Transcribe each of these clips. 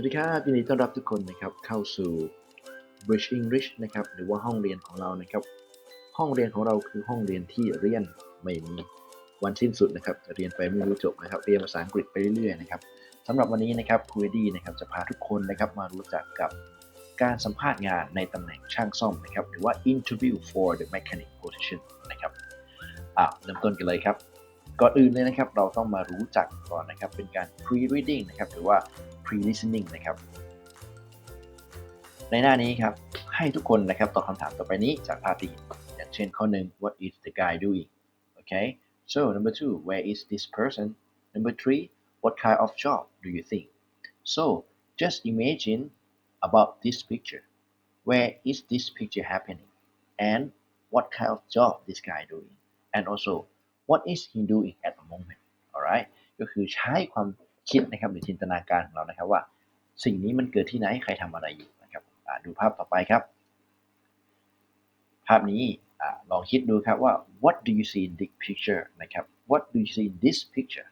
สวัสดีครับยินดีต้อนรับทุกคนนะครับเข้าสู่ Bridge English นะครับหรือว่าห้องเรียนของเรานะครับ ห้องเรียนของเราคือห้องเรียนที่เรียนไม่มีวันสิ้นสุดนะครับเรียนไปไม่รู้จบนะครับเรียนภาษาอังกฤษไปเรื่อยๆนะครับสำหรับวันนี้นะครับครูเอดี้นะครับจะพาทุกคนนะครับมารู้จักกับการสัมภาษณ์งานในตำแหน่งช่างซ่อมนะครับหรือว่า interview for the mechanic position นะครับอะเริ่มต้นกันเลยครับ ก่อนอื่นเลยนะครับ เราต้องมารู้จักก่อนนะครับ เป็นการ pre-reading นะครับหรือว่า pre-listening นะครับ ในหน้านี้ครับ ให้ทุกคนนะครับตอบคำถามต่อไปนี้จากภาพที่อย่างเช่นข้อหนึ่ง what is the guy doing okay so number two where is this person number three what kind of job do you think so just imagine about this picture where is this picture happening and what kind of job this guy doing and also what is he doing at the moment alright ก็คือใช้ความคิดนะครับหรือจินตนาการของเรานะครับว่า สิ่งนี้มันเกิดที่ไหนใครทำอะไรอยู่นะครับดูภาพต่อไปครับ ภาพนี้ลองคิดดูครับว่า what do you see in this picture นะครับ what do you see in this picture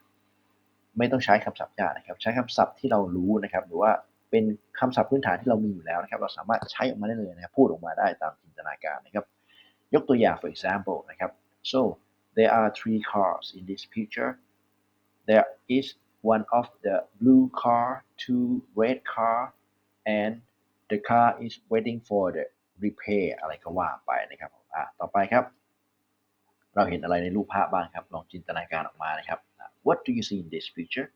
ไม่ต้องใช้คำศัพท์ยากนะครับ ใช้คำศัพท์ที่เรารู้นะครับ หรือว่าเป็นคำศัพท์พื้นฐานที่เรามีอยู่แล้วนะครับ เราสามารถใช้ออกมาได้เลยนะครับ พูดออกมาได้ตามจินตนาการนะครับ ยกตัวอย่าง for example นะครับ so there are three cars in this picture there is one of the blue car two red car and the car is waiting for the repair อะไรก็ว่าไปนะครับอ่ะต่อไปครับ เราเห็นอะไรในรูปภาพบ้างครับ ลองจินตนาการออกมานะครับอ่ะ What do you see in this picture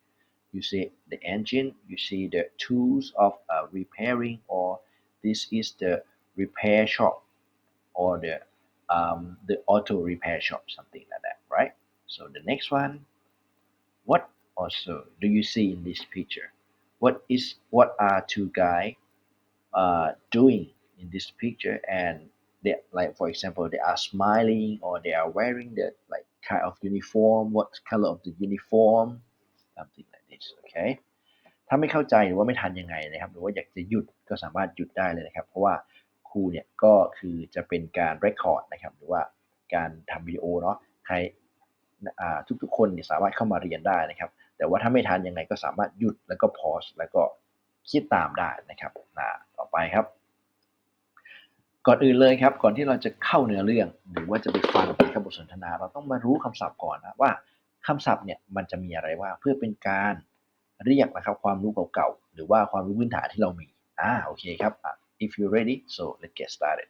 you see the engine you see the tools of uh, repairing or this is the repair shop or the um, the auto repair shop something like that right so the next one what also do you see in this picture what is what are two guys uh, doing in this picture and they like for example they are smiling or they are wearing the like kind of uniform what color of the uniform something like this okay ถ้าไม่เข้าใจหรือว่าไม่ทันยังไงนะครับ หรือว่าอยากจะหยุดก็สามารถหยุดได้เลยนะครับ เพราะว่า ครูเนี่ยก็คือจะเป็นการ record นะครับหรือว่าการทำวิดีโอเนาะใครทุกๆ คนเนี่ยสามารถเข้ามาเรียนได้นะครับ แต่ว่าถ้าไม่ทันยังไงก็สามารถหยุดแล้วก็ pause แล้วก็คิดตามได้นะครับต่อไปครับ ก่อนอื่นเลยครับ ก่อนที่เราจะเข้าเนื้อเรื่อง หรือว่าจะไปฟังการบทสนทนา เราต้องมารู้คำศัพท์ก่อนนะว่าคำศัพท์เนี่ยมันจะมีอะไรว่าเพื่อเป็นการเรียกนะครับความรู้เก่าๆหรือว่าความรู้พื้นฐานที่เรามีอ่าโอเคครับ if you're ready so let's get started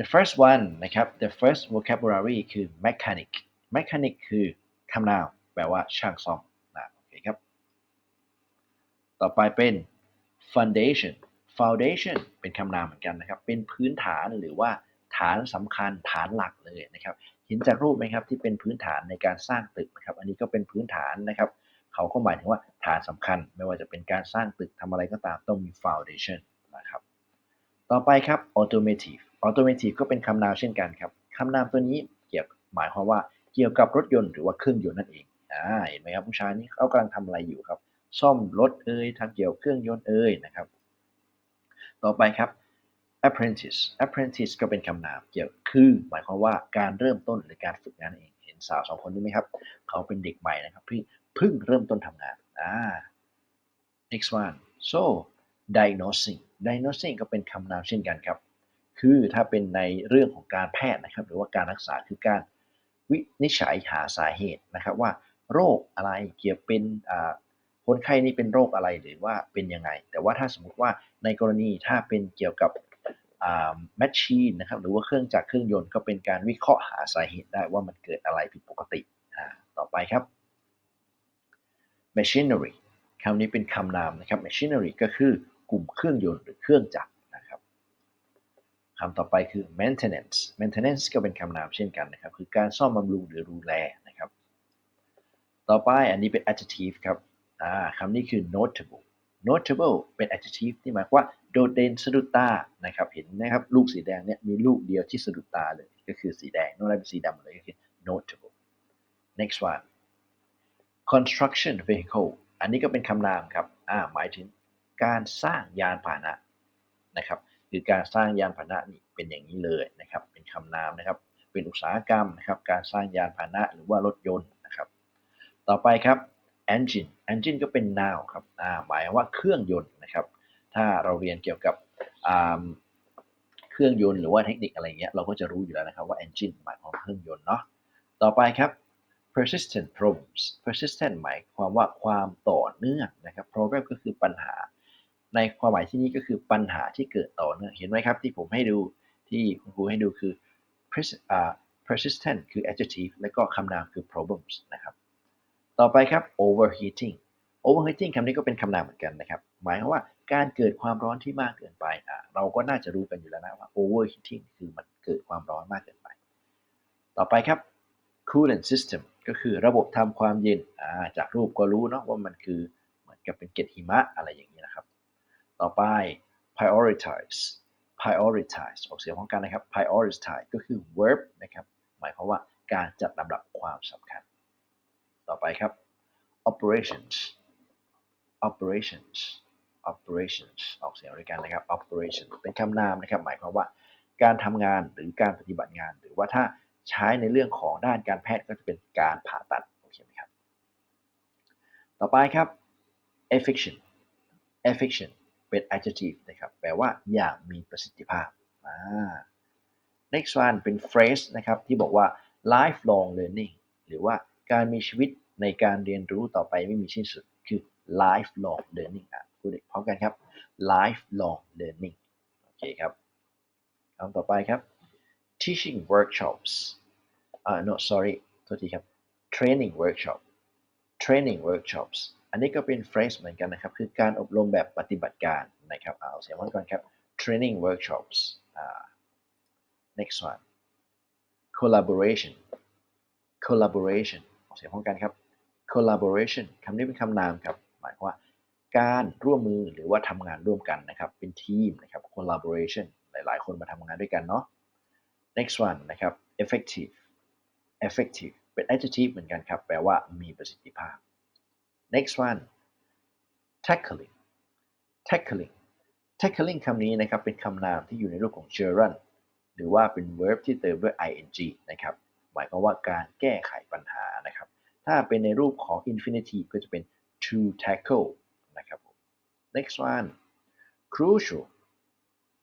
the first one นะครับ the first vocabulary คือ mechanic mechanic คือคำนามแปลว่าช่างซ่อมนะโอเคครับ ต่อไปเป็น foundation foundation เป็นคำนามเหมือนกันนะครับ เป็นพื้นฐานหรือว่าฐานสำคัญฐานหลักเลยนะครับ เห็นจากรูปไหมครับที่เป็นพื้นฐานในการสร้างตึกนะครับ อันนี้ก็เป็นพื้นฐานนะครับ เขาก็หมายถึงว่าฐานสำคัญ ไม่ว่าจะเป็นการสร้างตึกทำอะไรก็ตามต้องมี foundation ต่อไปครับ automotive automotive ก็เป็นคำนามเช่นกันครับคำนามตัวนี้เกี่ยวหมายความว่าเกี่ยวกับรถยนต์หรือว่าเครื่องยนต์นั่นเองอ่าเห็นไหมครับผู้ชายนี้เขากำลังทำอะไรอยู่ครับ ซ่อมรถเอ่ยทำเกี่ยวเครื่องยนต์เอ่ยนะครับ ต่อไปครับ apprentice apprentice ก็เป็นคำนามเกี่ยวคือหมายความว่าการเริ่มต้นหรือการฝึกงานเอง เห็นสาวสองคนนี้ไหมครับ เขาเป็นเด็กใหม่นะครับที่เพิ่งเริ่มต้นทำงานอ่า next one so diagnosing diagnosing ก็เป็นคำนามเช่นกันครับ คือถ้าเป็นในเรื่องของการแพทย์นะครับ หรือว่าการรักษาคือการวินิจฉัยหาสาเหตุนะครับว่าโรคอะไรเกี่ยวเป็นคนไข้นี่เป็นโรคอะไรหรือว่าเป็นยังไง แต่ว่าถ้าสมมุติว่าในกรณีถ้าเป็นเกี่ยวกับแมชชีนนะครับหรือว่าเครื่องจักรเครื่องยนต์ก็เป็นการวิเคราะห์หาสาเหตุได้ว่ามันเกิดอะไรผิดปกติต่อไปครับ machinery คำนี้เป็นคำนามนะครับ machinery ก็คือ กลุ่มเครื่องยนต์หรือเครื่องจักรนะครับคำต่อไปคือ maintenance maintenance ก็เป็นคำนามเช่นกันนะครับ คือการซ่อมบำรุงหรือดูแลนะครับ ต่อไปอันนี้เป็น adjective ครับคำนี้คือ notable notable เป็น adjective ที่หมายว่าโดดเด่นสะดุดตานะครับเห็นนะครับลูกสีแดงเนี่ยมีลูกเดียวที่สะดุดตาเลย ก็คือสีแดงนอกนั้นเป็นสีดำหมดเลยก็คือ notable next one construction vehicle อันนี้ก็เป็นคำนามครับอ่าหมายถึง การสร้างยานพาหนะนะครับคือการสร้างยานพาหนะนี่เป็นอย่างนี้เลยนะครับ เป็นคำนามนะครับ เป็นอุตสาหกรรมนะครับ การสร้างยานพาหนะหรือว่ารถยนต์นะครับ ต่อไปครับ engine engine ก็เป็น noun ครับอ่าหมายว่าเครื่องยนต์นะครับ ถ้าเราเรียนเกี่ยวกับเครื่องยนต์หรือว่าเทคนิคอะไรเงี้ยเราก็จะรู้อยู่แล้วนะครับว่า engine หมายความเครื่องยนต์เนาะต่อไปครับ persistent problems persistent หมายความว่าความต่อเนื่องนะครับ problem ก็คือปัญหา ในความหมายที่นี้ก็คือปัญหาที่เกิดต่อเนื่องเห็นไหมครับที่ผมให้ดูที่คุณครูให้ดูคือ persistent คือ adjective และก็คำนามคือ problems นะครับ ต่อไปครับ overheating overheating คำนี้ก็เป็นคำนามเหมือนกันนะครับ หมายความว่าการเกิดความร้อนที่มากเกินไปอะเราก็น่าจะรู้กันอยู่แล้วนะว่า overheating คือมันเกิดความร้อนมากเกินไป ต่อไปครับ coolant system ก็คือระบบทำความเย็นอ่าจากรูปก็รู้เนาะว่ามันคือเหมือนกับเป็นเกล็ดหิมะอะไรอย่างนี้นะครับ ต่อไป prioritize prioritize ออกเสียงพร้อมกันนะครับ prioritize ก็คือ verb นะครับ หมายความว่าการจัดลำดับความสำคัญ ต่อไปครับ operations operations operations ออกเสียงด้วยกันนะครับ operations เป็นคำนามนะครับ หมายความว่า การทำงานหรือการปฏิบัติงาน หรือว่าถ้าใช้ในเรื่องของด้านการแพทย์ก็จะเป็นการผ่าตัดโอเคไหมครับ ต่อไปครับ efficient efficient เป็น adjective นะครับ แปลว่าอย่างมีประสิทธิภาพอ่า next one เป็น phrase นะครับ ที่บอกว่า lifelong learning หรือว่าการมีชีวิตในการเรียนรู้ต่อไปไม่มีสิ้นสุด คือ lifelong learning อะพูดพร้อมกันครับ lifelong learning โอเคครับคำต่อไปครับ teaching workshops อ่า no sorry โทษทีครับ training workshop training workshops อันนี้ก็เป็น phrase เหมือนกันนะครับ คือการอบรมแบบปฏิบัติการนะครับ เอาเสียงพร้อมกันครับ training workshops อ่า next one collaboration collaboration ออกเสียงพร้อมกันครับ collaboration คำนี้เป็นคำนามครับ หมายความว่า การร่วมมือหรือว่าทำงานร่วมกันนะครับ เป็นทีมนะครับ collaboration หลายๆ คนมาทำงานด้วยกันเนาะ next one นะครับ effective effective เป็น adjective เหมือนกันครับ แปลว่ามีประสิทธิภาพ next one tackling tackling tackling คำนี้นะครับเป็นคำนามที่อยู่ในรูปของ gerund หรือว่าเป็น verb ที่เติมด้วย ing นะครับ หมายความว่าการแก้ไขปัญหานะครับ ถ้าเป็นในรูปของ infinitive ก็จะเป็น to tackle นะครับ next one crucial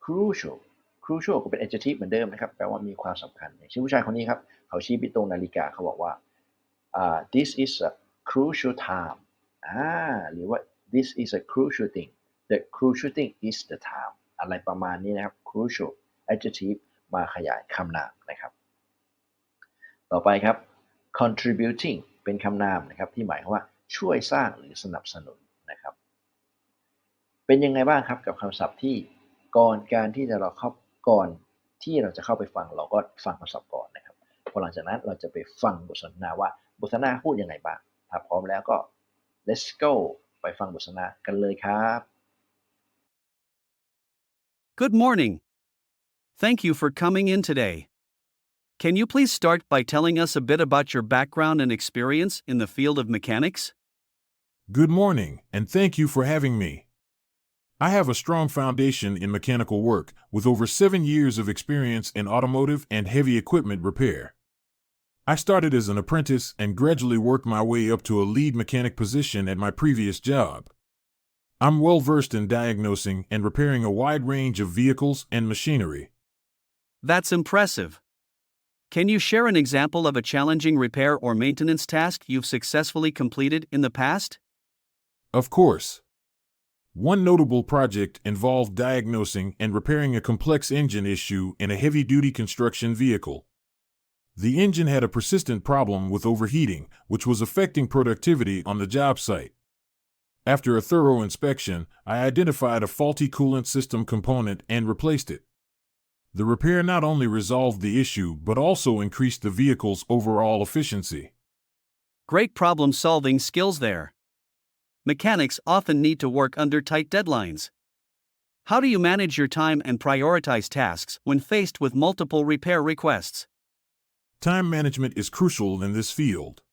crucial crucial ก็เป็น adjective เหมือนเดิมนะครับ แปลว่ามีความสำคัญอย่างเช่นผู้ชายคนนี้ครับ เขาชี้ไปตรงนาฬิกาเขาบอกว่าอ่า this is a crucial time อ่าหรือว่า this is a crucial thing the crucial thing is the time อะไรประมาณนี้นะครับ crucial adjective มาขยายคำนามนะครับ ต่อไปครับ contributing เป็นคำนามนะครับที่หมายว่าช่วยสร้างหรือสนับสนุนนะครับ เป็นยังไงบ้างครับกับคำศัพท์ที่ก่อนการที่จะเราเข้าก่อนที่เราจะเข้าไปฟังเราก็ฟังคำศัพท์ก่อนนะครับพอหลังจากนั้นเราจะไปฟังบทสนทนาว่าบทสนทนาพูดยังไงบ้างถ้าพร้อมแล้วก็ let's go ไปฟังบทสนทนากันเลยครับ Good morning. Thank you for coming in today. Can you please start by telling us a bit about your background and experience in the field of mechanics? Good morning, and thank you for having me. I have a strong foundation in mechanical work, with over seven years of experience in automotive and heavy equipment repair. I started as an apprentice and gradually worked my way up to a lead mechanic position at my previous job. I'm well versed in diagnosing and repairing a wide range of vehicles and machinery. That's impressive. Can you share an example of a challenging repair or maintenance task you've successfully completed in the past? Of course. One notable project involved diagnosing and repairing a complex engine issue in a heavy duty construction vehicle. The engine had a persistent problem with overheating, which was affecting productivity on the job site. After a thorough inspection, I identified a faulty coolant system component and replaced it. The repair not only resolved the issue but also increased the vehicle's overall efficiency. Great problem solving skills there. Mechanics often need to work under tight deadlines. How do you manage your time and prioritize tasks when faced with multiple repair requests? Time management is crucial in this field.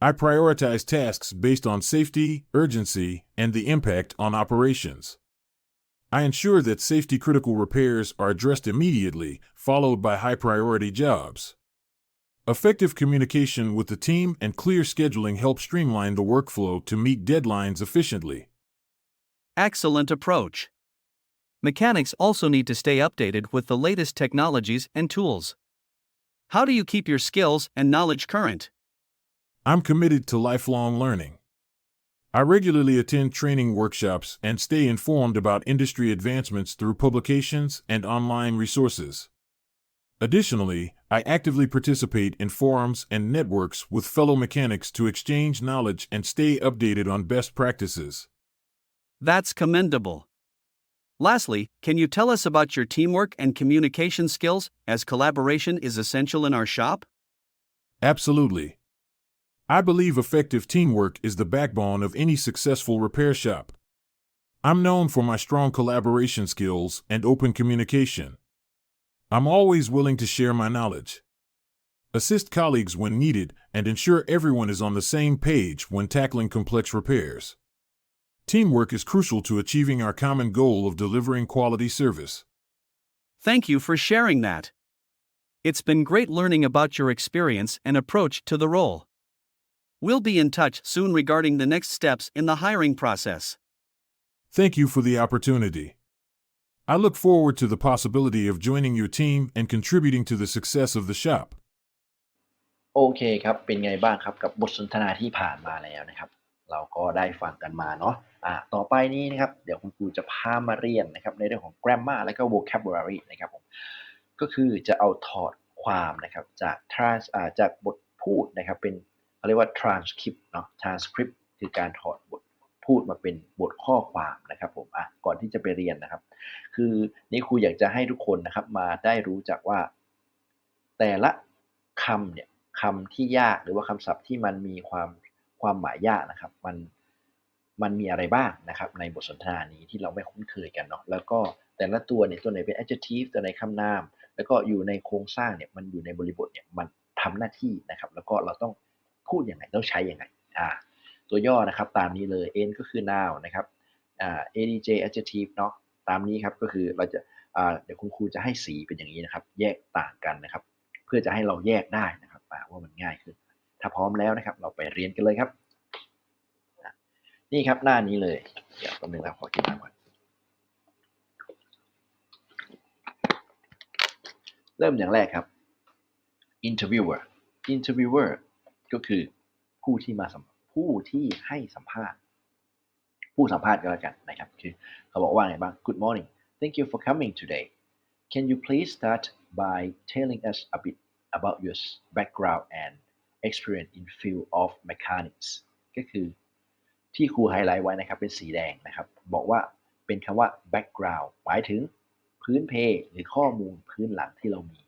I prioritize tasks based on safety, urgency, and the impact on operations. I ensure that safety critical repairs are addressed immediately, followed by high priority jobs. Effective communication with the team and clear scheduling help streamline the workflow to meet deadlines efficiently. Excellent approach. Mechanics also need to stay updated with the latest technologies and tools. How do you keep your skills and knowledge current? I'm committed to lifelong learning. I regularly attend training workshops and stay informed about industry advancements through publications and online resources. Additionally, I actively participate in forums and networks with fellow mechanics to exchange knowledge and stay updated on best practices. That's commendable. Lastly, can you tell us about your teamwork and communication skills, as collaboration is essential in our shop? Absolutely. I believe effective teamwork is the backbone of any successful repair shop. I'm known for my strong collaboration skills and open communication. I'm always willing to share my knowledge, assist colleagues when needed, and ensure everyone is on the same page when tackling complex repairs. Teamwork is crucial to achieving our common goal of delivering quality service. Thank you for sharing that. It's been great learning about your experience and approach to the role. We'll be in touch soon regarding the next steps in the hiring process. Thank you for the opportunity. I look forward to the possibility of joining your team and contributing to the success of the shop. โอเคครับ เป็นไงบ้างครับกับบทสนทนาที่ผ่านมาแล้วนะครับ เราก็ได้ฟังกันมาเนาะอ่าต่อไปนี้นะครับ เดี๋ยวคุณครูจะพามาเรียนนะครับ ในเรื่องของ grammar และก็ vocabulary นะครับผมก็คือจะเอาถอดความนะครับจาก trans อ่าจากบทพูดนะครับเป็นเขาเรียกว่า transcript เนาะ transcript คือการถอดบทพูดมาเป็นบทข้อความนะครับผมอะก่อนที่จะไปเรียนนะครับ คือนี่ครูอยากจะให้ทุกคนนะครับมาได้รู้จักว่า แต่ละคำเนี่ยคำที่ยากหรือว่าคำศัพท์ที่มันมีความ ความหมายยากนะครับ มันมันมีอะไรบ้างนะครับในบทสนทนานี้ที่เราไม่คุ้นเคยกันเนาะแล้วก็แต่ละตัวเนี่ยตัวไหนเป็น adjective ตัวไหนคำนาม แล้วก็อยู่ในโครงสร้างเนี่ยมันอยู่ในบริบทเนี่ยมันทำหน้าที่นะครับ แล้วก็เราต้องพูดยังไงต้องใช้ยังไงอ่าตัวย่อนะครับตามนี้เลย n ก็คือ noun นะครับอ่า adj adjective เนาะตามนี้ครับก็คือเราจะอ่าเดี๋ยวคุณครูจะให้สีเป็นอย่างนี้นะครับ แยกต่างกันนะครับ เพื่อจะให้เราแยกได้นะครับว่ามันง่ายขึ้น ถ้าพร้อมแล้วนะครับ เราไปเรียนกันเลยครับ นี่ครับหน้านี้เลย เดี๋ยวแป๊บนึงนะขอกินน้ำก่อนเริ่มอย่างแรกครับ interviewer interviewer ก็คือผู้ที่มาผู้ที่ให้สัมภาษณ์ ผู้สัมภาษณ์ก็แล้วกันนะครับคือเขาบอกว่าไงบ้าง Good morning thank you for coming today can you please start by telling us a bit about your background and experience in field of mechanics ก็คือที่ครูไฮไลท์ไว้นะครับเป็นสีแดงนะครับ บอกว่าเป็นคำว่า background หมายถึงพื้นเพ หรือข้อมูลพื้นหลังที่เรามี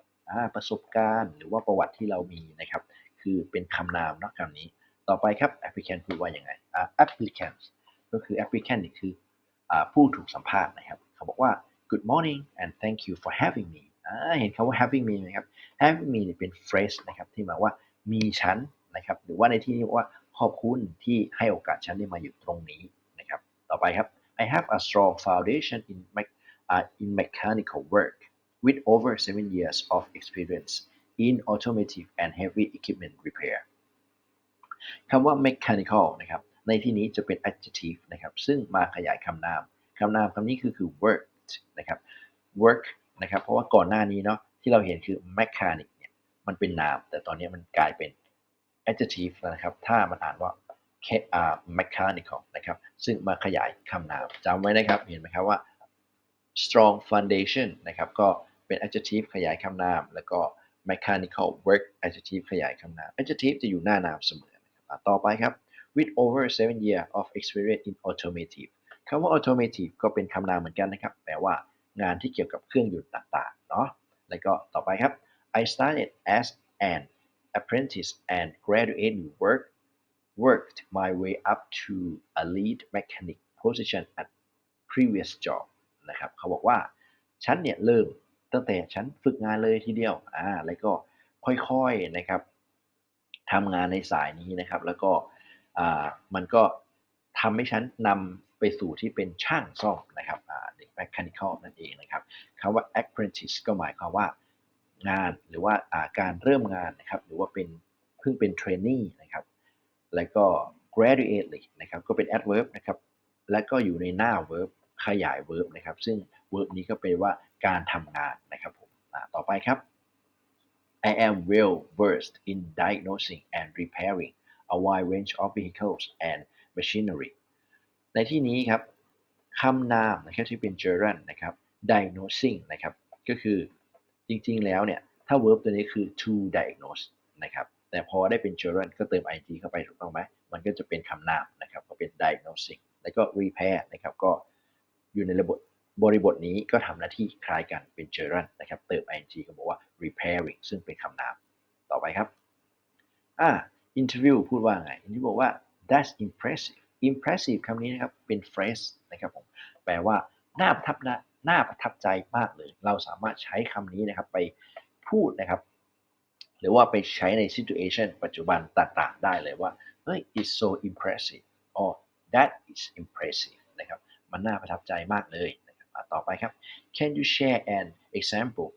ประสบการณ์หรือว่าประวัติที่เรามีนะครับ คือเป็นคำนามนอะคำนี้ ต่อไปครับ applicant พูดว่าอยังไง applicant ก็คือ applicant นี่คืออผู้ถูกสัมภาษณ์นะครับ เขาบอกว่า good morning and thank you for having me เห็นคำว่า having me ไหมครับ having me เนี่ยเป็น phrase นะครับที่หมายว่า มีฉันนะครับ หรือว่าในที่นี้ว่าขอบคุณที่ให้โอกาสฉันได้มาอยู่ตรงนี้นะครับ ต่อไปครับ I have a strong foundation in me uh, in mechanical work with over seven years of experience in automotive and heavy equipment repair คำว่า mechanical นะครับ ในที่นี้จะเป็น adjective นะครับ ซึ่งมาขยายคำนาม คำนามคำนี้คือคือ worked นะครับ work นะครับ เพราะว่าก่อนหน้านี้เนาะที่เราเห็นคือ mechanic มันเป็นนาม แต่ตอนนี้มันกลายเป็น adjective นะครับ ถ้ามันอ่านว่า ke- อ่า mechanical นะครับ ซึ่งมาขยายคำนามจำไว้นะครับ เห็นไหมครับว่า strong foundation นะครับ ก็เป็น adjective ขยายคำนาม แล้วก็ mechanical work adjective ขยายคำนาม adjective จะอยู่หน้านามเสมอนะครับต่อไปครับ with over seven years of experience in automotive คำว่า automotive ก็เป็นคำนามเหมือนกันนะครับ แปลว่างานที่เกี่ยวกับเครื่องยนต์ต่างๆ เนาะแล้วก็ต่อไปครับ I started as an apprentice and graduated work worked my way up to a lead mechanic position at previous job นะครับเขาบอกว่าฉันเนี่ยเริ่มตั้งแต่ฉันฝึกงานเลยทีเดียวอ่าแล้วก็ค่อยๆนะครับทำงานในสายนี้นะครับ แล้วก็อ่ามันก็ทำให้ฉันนำไปสู่ที่เป็นช่างซ่อมนะครับอ่าเด็ก mechanical นั่นเองนะครับคำว่า apprentice ก็หมายความว่า งานหรือว่าาการเริ่มงานนะครับหรือว่าเป็นเพิ่งเป็นเทรนนีนะครับแล้วก็ gradually นะครับก็เป็น adverb นะครับและก็อยู่ในหน้า verb ขยาย verb นะครับซึ่ง verb นี้ก็เป็นว่าการทำงานนะครับผมต่อไปครับ I am well versed in diagnosing and repairing a wide range of vehicles and machinery ในที่นี้ครับคำนามนะครับที่เป็น gerund นะครับ diagnosing นะครับก็คือ จริงๆ แล้วเนี่ยถ้า verb ตัวนี้คือ to diagnose นะครับแต่พอได้เป็น gerund ก็เติม ing เข้าไปถูกต้องไหมมันก็จะเป็นคำนามนะครับก็เป็น diagnosing แล้วก็ repair นะครับก็อยู่ในระบบบริบทนี้ก็ทำหน้าที่คล้ายกันเป็น gerund นะครับเติม ing ก็บอกว่า repairing ซึ่งเป็นคำนามต่อไปครับอ่า interview พูดว่าไง interview บอกว่า that's impressive impressive คำนี้นะครับเป็น phrase นะครับผมแปลว่าน่าประทับนะ น่าประทับใจมากเลย เราสามารถใช้คำนี้นะครับไปพูดนะครับ หรือว่าไปใช้ใน situation ปัจจุบันต่างๆ ได้เลยว่าเฮ้ย it's so impressive or that is impressive นะครับ มันน่าประทับใจมากเลยนะครับต่อไปครับ can you share an example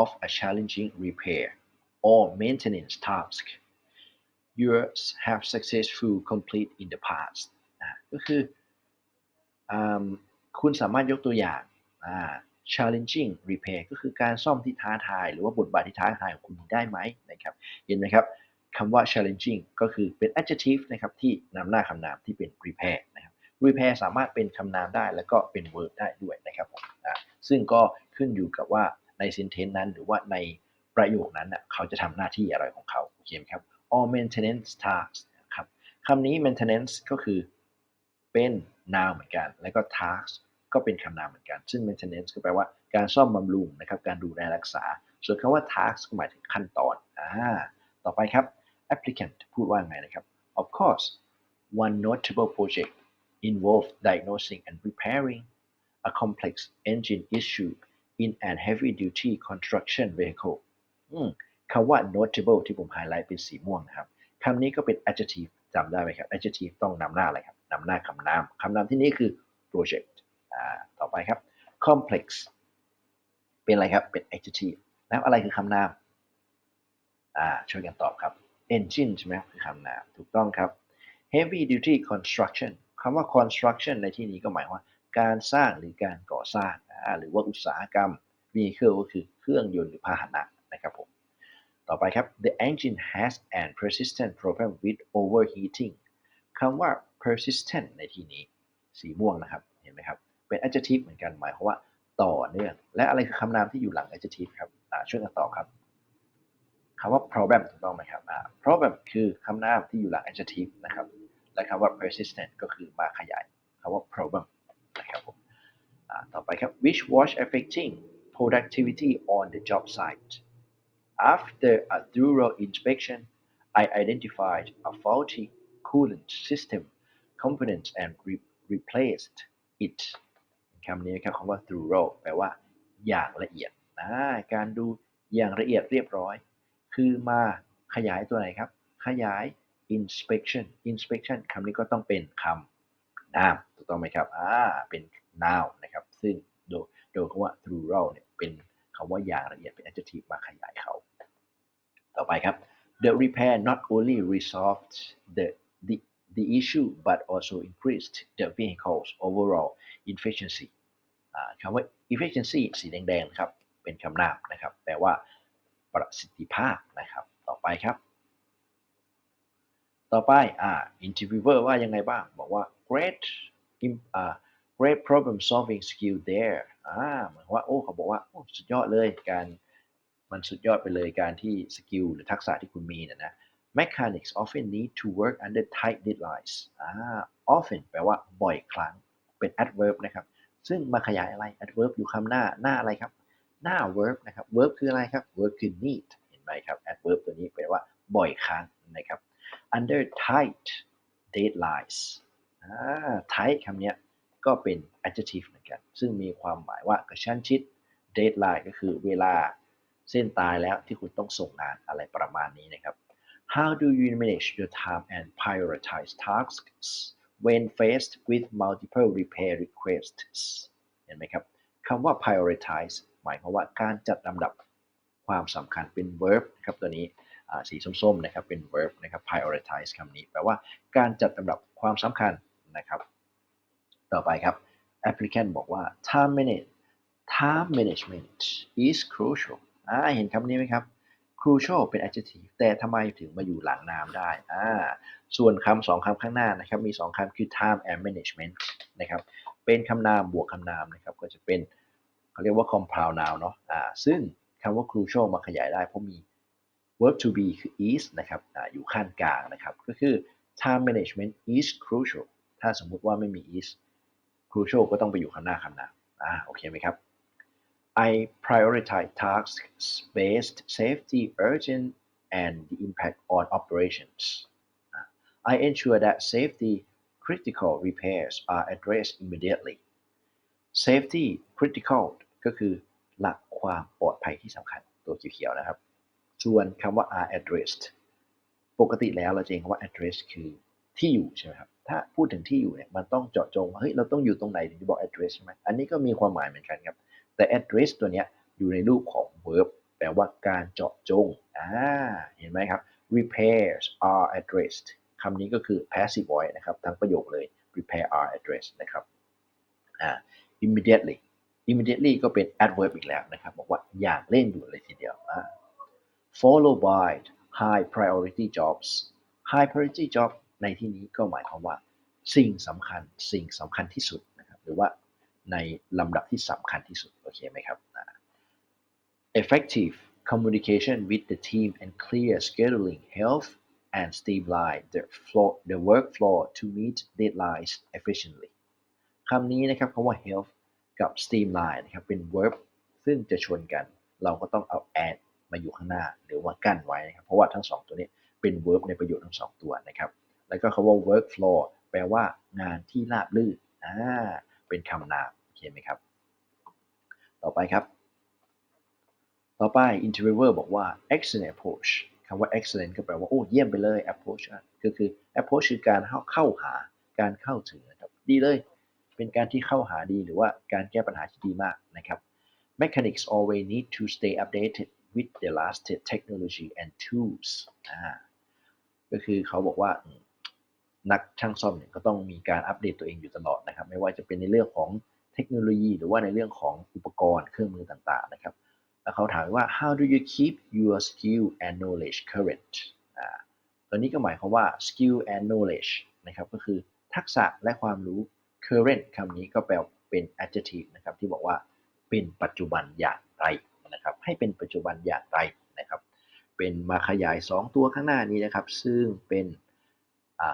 of a challenging repair or maintenance task you have successfully complete in the past อะก็คืออ คุณสามารถยกตัวอย่างอ่า challenging repair ก็คือการซ่อมที่ท้าทาย หรือว่าบทบาทที่ท้าทายของคุณได้ไหมนะครับเห็นไหมครับคำว่า challenging ก็คือเป็น adjective นะครับที่นำหน้าคำนามที่เป็น repair นะครับ repair สามารถเป็นคำนามได้แล้วก็เป็น verb ได้ด้วยนะครับผมซึ่งก็ขึ้นอยู่กับว่าใน sentence นั้นหรือว่าในประโยคนั้นน่ะเขาจะทำหน้าที่อะไรของเขาโอเคไหมครับ or maintenance tasks นะครับคำนี้ maintenance ก็คือเป็น noun เหมือนกัน แล้วก็ task ก็เป็นคำนามเหมือนกัน ซึ่ง maintenance ก็แปลว่าการซ่อมบำรุงนะครับ การดูแลรักษา ส่วนคำว่า task ก็หมายถึงขั้นตอนอ่าต่อไปครับ applicant พูดว่าไงนะครับ of course one notable project involved diagnosing and repairing a complex engine issue in an heavy duty construction vehicle คำว่า notable ที่ผมไฮไลท์เป็นสีม่วงนะครับ คำนี้ก็เป็น adjective จำได้ไหมครับ adjective ต้องนำหน้าอะไรครับ นำหน้าคำนามคำนามที่นี้คือ project อ่าต่อไปครับ complex เป็นอะไรครับ เป็น adjective แล้วอะไรคือคำนามอ่าช่วยกันตอบครับ engine ใช่ไหมคือคำนามถูกต้องครับ heavy duty construction คำว่า construction ในที่นี้ก็หมายว่า การสร้างหรือการก่อสร้าง หรือว่าอุตสาหกรรม vehicle ก็คือเครื่องยนต์หรือพาหนะนะครับผม ต่อไปครับ the engine has an persistent problem with overheating คำว่า persistent ในที่นี้ สีม่วงนะครับ เห็นไหมครับ เป็น adjective เหมือนกัน หมายความว่าต่อเนื่อง และอะไรคือคำนามที่อยู่หลัง adjective ครับช่วยกันต่อครับคำว่า problem ถูกต้องไหมครับ problem คือคำนามที่อยู่หลัง adjective นะครับ และคำว่า persistent ก็คือมาขยายคำว่า problem นะครับผมต่อไปครับ which was affecting productivity on the job site after a thorough inspection I identified a faulty coolant system component and re- replaced it คำนี้ครับคำว่า thorough แปลว่า อย่างละเอียดนะการดูอย่างละเอียดเรียบร้อย คือมาขยายตัวไหนครับ ขยาย inspection inspection คำนี้ก็ต้องเป็นคำนามถูกต้องไหมครับอ่าเป็น noun นะครับ ซึ่งโดยโดยคำว่า thorough เนี่ยเป็นคำว่าอย่างละเอียดเป็น adjective มาขยายเขา ต่อไปครับ the repair not only resolved the issue but also increased the vehicle's overall efficiency คำว่า efficiency สีแดงๆนะครับ เป็นคำนามนะครับ แปลว่าประสิทธิภาพนะครับ ต่อไปครับ ต่อไปอ่า interviewer ว่ายังไงบ้าง บอกว่า great อ่า great problem solving skill there อ่าเหมือนว่า โอ้ เขาบอกว่า โอ้ สุดยอดเลย การ มันสุดยอดไปเลย การที่สกิลหรือทักษะที่คุณมีเนยนะ mechanics often need to work under tight deadlines อ่า often แปลว่าบ่อยครั้ง เป็น adverb นะครับ ซึ่งมาขยายอะไร adverb อยู่คำหน้า หน้าอะไรครับ หน้า verb นะครับ verb คืออะไรครับ verb คือ need เห็นไหมครับ adverb ตัวนี้แปลว่าบ่อยครั้งนะครับ under tight deadlines อ่า tight คำนี้ก็เป็น adjective เหมือนกัน ซึ่งมีความหมายว่ากระชั้นชิด deadline ก็คือเวลาเส้นตายแล้วที่คุณต้องส่งงานอะไรประมาณนี้นะครับ How do you manage your time and prioritize tasks when faced with multiple repair requests เห็นไหมครับคำว่า prioritize หมายความว่าการจัดลำดับความสำคัญเป็น verb นะครับตัวนี้สีส้มๆนะครับเป็น verb นะครับ prioritize คำนี้ แปลว่าการจัดลำดับความสำคัญนะครับ ต่อไปครับ applicant บอกว่า time manage time management is crucial อ่าเห็นคำนี้ไหมครับ crucial เป็น adjective แต่ทำไมถึงมาอยู่หลังนามได้อ่าส่วนคำสองคำข้างหน้านะครับ มีสองคำคือ time and management นะครับ เป็นคำนามบวกคำนามนะครับ ก็จะเป็นเขาเรียกว่า compound noun เนาะอ่าซึ่งคำว่า crucial มาขยายได้เพราะมี verb to be คือ is นะครับออยู่ขั้นกลางนะครับ ก็คือ time management is crucial ถ้าสมมุติว่าไม่มี is crucial ก็ต้องไปอยู่ข้างหน้าคำนามอ่าโอเคไหมครับ I prioritize tasks based safety urgent and the impact on operations I ensure that safety critical repairs are addressed immediately safety critical ก็คือหลักความปลอดภัยที่สำคัญตัวเขียวๆนะครับ ส่วนคำว่า are addressed ปกติแล้วเราจะเห็นคำว่า address คือที่อยู่ใช่ไหมครับ ถ้าพูดถึงที่อยู่เนี่ยมันต้องเจาะจงว่าเฮ้ยเราต้องอยู่ตรงไหนถึงจะบอก address ใช่ไหมอันนี้ก็มีความหมายเหมือนกันครับ แต่ address ตัวเนี้ยอยู่ในรูปของ verb แปลว่าการเจาะจงอ่าเห็นไหมครับ repairs are addressed คำนี้ก็คือ passive voice นะครับทั้งประโยคเลย repair are addressed นะครับอ่า immediately immediately ก็เป็น adverb อีกแล้วนะครับ บอกว่าอย่างเร่งด่วนเลยทีเดียวอ่า followed by high priority jobs high priority job ในที่นี้ก็หมายความว่า สิ่งสำคัญ สิ่งสำคัญที่สุดนะครับ หรือว่า ในลำดับที่สำคัญที่สุด โอเคไหมครับ effective communication with the team and clear scheduling help and streamline the flow the workflow to meet deadlines efficiently คำนี้นะครับคำว่า help กับ streamline นะครับเป็น verb ซึ่งจะชนกัน เราก็ต้องเอา add มาอยู่ข้างหน้าหรือว่ากั้นไว้นะครับเพราะว่าทั้งสองตัวนี้เป็น verb ในประโยชน์ทั้งสองตัวนะครับ แล้วก็คำว่า workflow แปลว่างานที่ราบรื่นอ่า เป็นคำนามโอเคไหมครับ ต่อไปครับ ต่อไป interviewer บอกว่า excellent approach คำว่า excellent ก็แปลว่า โอ้ เยี่ยมไปเลย approach ก็คือ approach คือการเข้าขาหาการเข้าถึงนะครับดีเลย เป็นการที่เข้าหาดีหรือว่าการแก้ปัญหาที่ดีมากนะครับ mechanics always need to stay updated with the latest technology and tools อ่าก็คือเขาบอกว่า นักช่างซ่อมเนี่ยก็ต้องมีการอัปเดตตัวเองอยู่ตลอดนะครับ ไม่ว่าจะเป็นในเรื่องของเทคโนโลยี หรือว่าในเรื่องของอุปกรณ์เครื่องมือต่างๆนะครับ แล้วเขาถามว่า how do you keep your skill and knowledge current อ่าตัวนี้ก็หมายความว่า skill and knowledge นะครับก็คือทักษะและความรู้ current คำนี้ก็แปลเป็น adjective นะครับที่บอกว่าเป็นปัจจุบันอย่างไรนะครับให้เป็นปัจจุบันอย่างไรนะครับเป็นมาขยาย 2 ตัวข้างหน้านี้นะครับ ซึ่งเป็น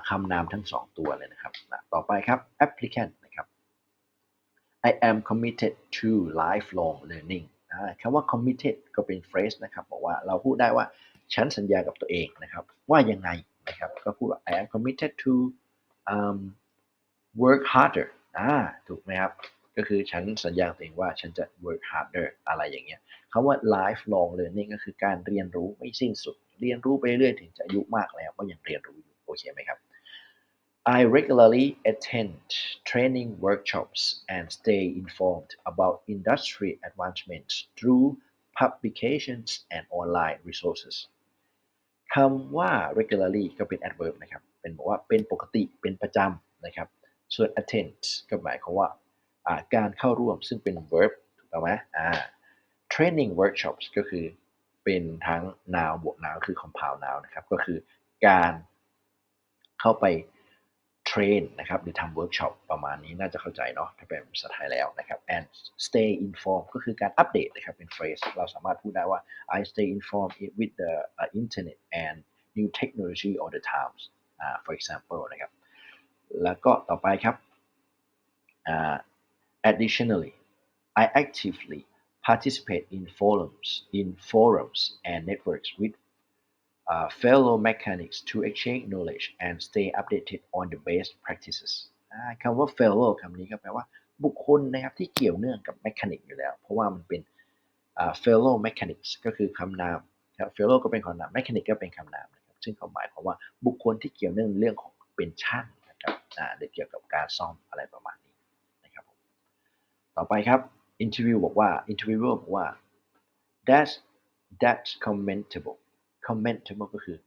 คำนามทั้ง 2 ตัวเลยนะครับ ต่อไปครับ applicant นะครับ I am committed to lifelong learning คำว่า committed ก็เป็น phrase นะครับ บอกว่าเราพูดได้ว่าฉันสัญญากับตัวเองนะครับ ว่ายังไงนะครับ ก็พูดว่า I am committed to um, work harder อ่าถูกไหมครับ ก็คือฉันสัญญากับตัวเองว่าฉันจะ work harder อะไรอย่างเงี้ยคำว่า lifelong learning ก็คือการเรียนรู้ไม่สิ้นสุด เรียนรู้ไปเรื่อยถึงจะอายุมากแล้วก็ยังเรียนรู้อยู่ โอเคไหมครับ I regularly attend training workshops and stay informed about industry advancements through publications and online resources คำว่า regularly ก็เป็น adverb นะครับ เป็นบอกว่าเป็นปกติ เป็นประจำนะครับ ส่วน attend ก็หมายความว่าการเข้าร่วมซึ่งเป็น verb ถูกต้องไหมอ่า training workshops ก็คือเป็นทั้ง noun บวก noun คือ compound noun นะครับ ก็คือการ เข้าไปเทรนนะครับหรือทำเวิร์กช็อปประมาณนี้น่าจะเข้าใจเนาะถ้าเป็นภาษาไทยแล้วนะครับ and stay informed ก็คือการอัปเดตนะครับเป็น phrase เราสามารถพูดได้ว่า I stay informed with the uh, internet and new technology all the times อ่า for example นะครับ แล้วก็ต่อไปครับอ่า additionally I actively participate in forums in forums and networks with uh, fellow mechanics to exchange knowledge and stay updated on the best practices อ่าคำว่า fellow คำนี้ก็แปลว่าบุคคลนะครับที่เกี่ยวเนื่องกับ mechanic อยู่แล้ว เพราะว่ามันเป็นอ่า fellow mechanics ก็คือคำนามครับ fellow ก็เป็นคำนาม mechanic ก็เป็นคำนามนะครับซึ่งเขาหมายความว่าบุคคลที่เกี่ยวเนื่องเรื่องของเป็นช่างนะครับหรือเกี่ยวกับการซ่อมอะไรประมาณนี้นะครับผมต่อไปครับ interview บอกว่า interviewer บอกว่า That's that's commentable commentable ก็คือ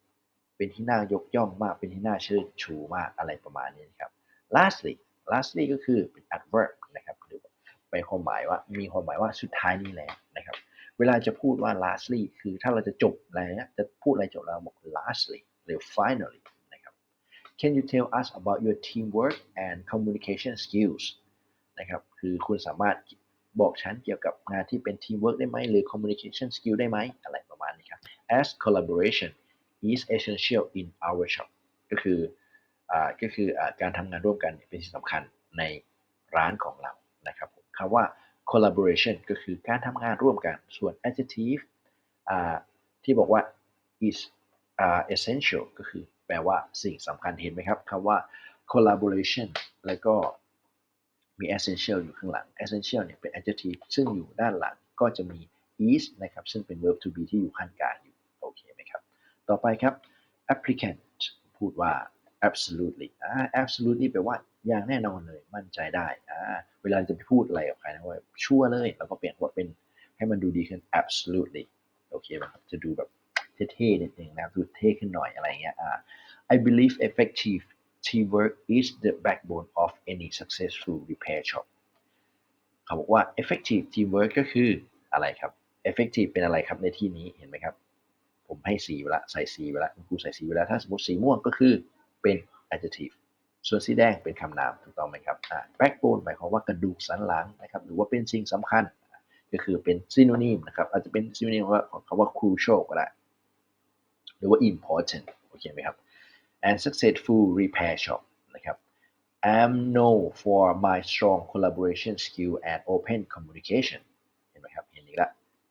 เป็นที่น่ายกย่องมาก เป็นที่น่าเชิดชูมากอะไรประมาณนี้นะครับ lastly lastly ก็คือเป็น adverb นะครับหรือไปความหมายว่ามีความหมายว่าสุดท้ายนี้แหล้วนะครับ เวลาจะพูดว่า lastly คือถ้าเราจะจบอะไรนะจะพูดอะไรจบแล้วบอก lastly หรือ finally นะครับ Can you tell us about your teamwork and communication skills นะครับ คือคุณสามารถบอกฉันเกี่ยวกับงานที่เป็น teamwork ได้ไหม หรือ communication skill ได้ไหม อะไรประมาณนี้ as collaboration is essential in our shop ก็คืออก็คืออการทำงานร่วมกันเป็นสิ่งสำคัญในร้านของเรานะครับคำว่า collaboration ก็คือการทำงานร่วมกันส่วน adjective ที่บอกว่า is essential ก็คือแปลว่าสิ่งสำคัญเห็นไหมครับคำว่า collaboration แล้วก็มี essential อยู่ข้างหลัง essential เนี่ยเป็น adjective ซึ่งอยู่ด้านหลังก็จะมี is นะครับ ซึ่งเป็น verb to be ที่อยู่ขั้นกลางอยู่ ต่อไปครับ applicant พูดว่า absolutely อ่า absolutely แปลว่าอย่างแน่นอนเลย มั่นใจได้อ่าเวลาจะไปพูดอะไรกับใครนะว่าชั่วเลยเราก็เปลี่ยนว่าเป็นให้มันดูดีขึ้น absolutely โอเคไหมครับจะดูแบบเท่ๆนิดนึงนะดูเท่ขึ้นหน่อยอะไรเงี้ยอ่า I believe effective teamwork is the backbone of any successful repair shop เขาบอกว่า effective teamwork ก็คืออะไรครับ effective เป็นอะไรครับในที่นี้เห็นไหมครับ ผมให้สีไปละใส่สีไปละคุณครูใส่สีไปแล้วถ้าสมมติสีม่วงก็คือเป็น adjective ส่วนสีแดงเป็นคำนามถูกต้องไหมครับ backbone หมายความว่ากระดูกสันหลังนะครับหรือว่าเป็นสิ่งสำคัญ ก็คือเป็น synonym นะครับอาจจะเป็น synonym ของคำว่า crucial ก็ได้หรือว่า important โอเคไหมครับ and successful repair shop นะครับ I'm known for my strong collaboration skill and open communication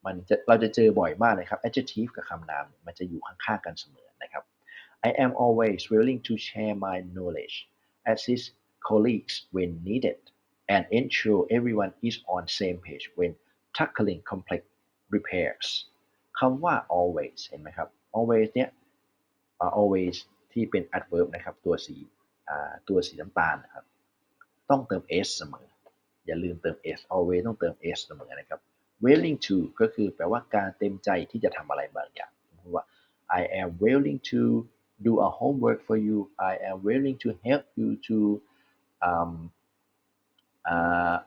มันจะเราจะเจอบ่อยมากเลยครับ adjective กับคำนามมันจะอยู่ข้างๆกันเสมอนะครับ I am always willing to share my knowledge assist colleagues when needed and ensure everyone is on same page when tackling complex repairs คำว่า always เห็นไหมครับ always เนี่ยอ่า always ที่เป็น adverb นะครับ ตัวสีตัวสีน้ำตาลนะครับ ต้องเติม s เสมอ อย่าลืมเติม s always ต้องเติม s เสมอนะครับ willing to ก็คือแปลว่าการเต็มใจที่จะทำอะไรบางอย่างพูดว่า I am willing to do a homework for you I am willing to help you to um, uh,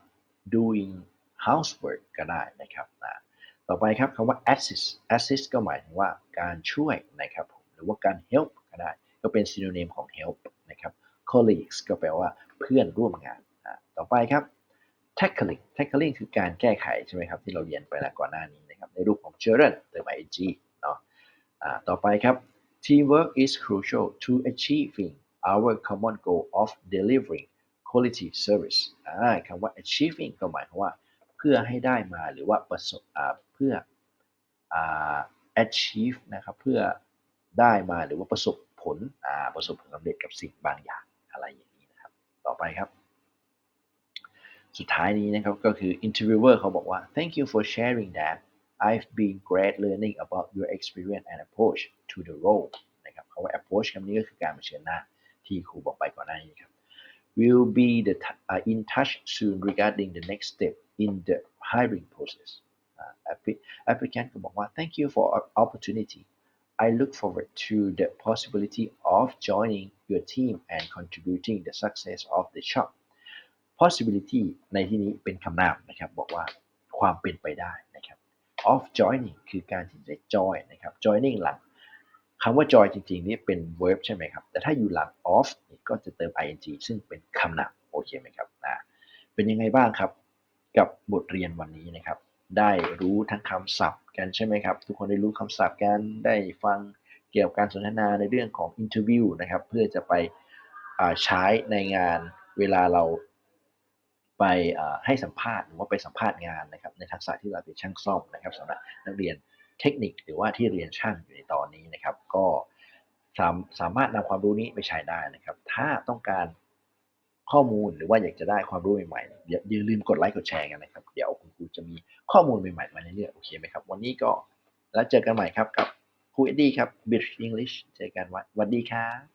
doing housework ก็ได้นะครับอ่าต่อไปครับคำว่า assist assist ก็หมายถึงว่าการช่วยนะครับผมหรือว่าการ help ก็ได้ ก็เป็น synonym ของ help นะครับ colleagues ก็แปลว่าเพื่อนร่วมงาน ต่อไปครับ tackling tackling คือการแก้ไขใช่ไหมครับที่เราเรียนไปแล้วก่อนหน้านี้นะครับในรูปของ children เติม ing เนาะต่อไปครับ teamwork is crucial to achieving our common goal of delivering quality service คำว่า achieving ก็หมายความว่าเพื่อให้ได้มาหรือว่าประสบเพื่ออ achieve นะครับเพื่อได้มาหรือว่าประสบผลประสบผลสำเร็จกับสิ่งบางอย่างอะไรอย่างนี้นะครับ ต่อไปครับ สุดท้ายนี้นะครับก็คือ interviewer เขาบอกว่า thank you for sharing that I've been great learning about your experience and approach to the role นะครับคำว่า approach คำนี้ก็คือการเผชิญหน้าที่ครูบอกไปก่อนหน้านี้ครับ will be the t- uh, in touch soon regarding the next step in the hiring process อ่า appli- applicant ก็บอกว่า thank you for our opportunity I look forward to the possibility of joining your team and contributing the success of the shop possibility ในที่นี้เป็นคำนามนะครับ บอกว่าความเป็นไปได้นะครับ of joining คือการที่จะ join นะครับ joining หลังคำว่า join จริงๆ นี่เป็น verb ใช่ไหมครับ แต่ถ้าอยู่หลัง of ก็จะเติม ing ซึ่งเป็นคำนามโอเคไหมครับอ่าเป็นยังไงบ้างครับ กับบทเรียนวันนี้นะครับ ได้รู้ทั้งคำศัพท์กันใช่ไหมครับ ทุกคนได้รู้คำศัพท์กันได้ฟังเกี่ยวกับการสนทนาในเรื่องของ interview นะครับ เพื่อจะไปใช้ในงานเวลาเรา ไปให้สัมภาษณ์หรือว่าไปสัมภาษณ์งานนะครับในทักษะที่เราเป็นช่างซ่อมนะครับสำหรับนักเรียนเทคนิคหรือว่าที่เรียนช่างอยู่ในตอนนี้นะครับ ก็สามสามารถนำความรู้นี้ไปใช้ได้นะครับ ถ้าต้องการข้อมูลหรือว่าอยากจะได้ความรู้ใหม่ๆอย่าอย่าลืมกดไลค์กดแชร์กันนะครับ เดี๋ยวคุณครูจะมีข้อมูลใหม่ๆมาเรื่อยๆโอเคไหมครับ วันนี้ก็แล้วเจอกันใหม่ครับกับครูเอ็ดดี้ครับ British English เจอกันวันสวัสดีครับ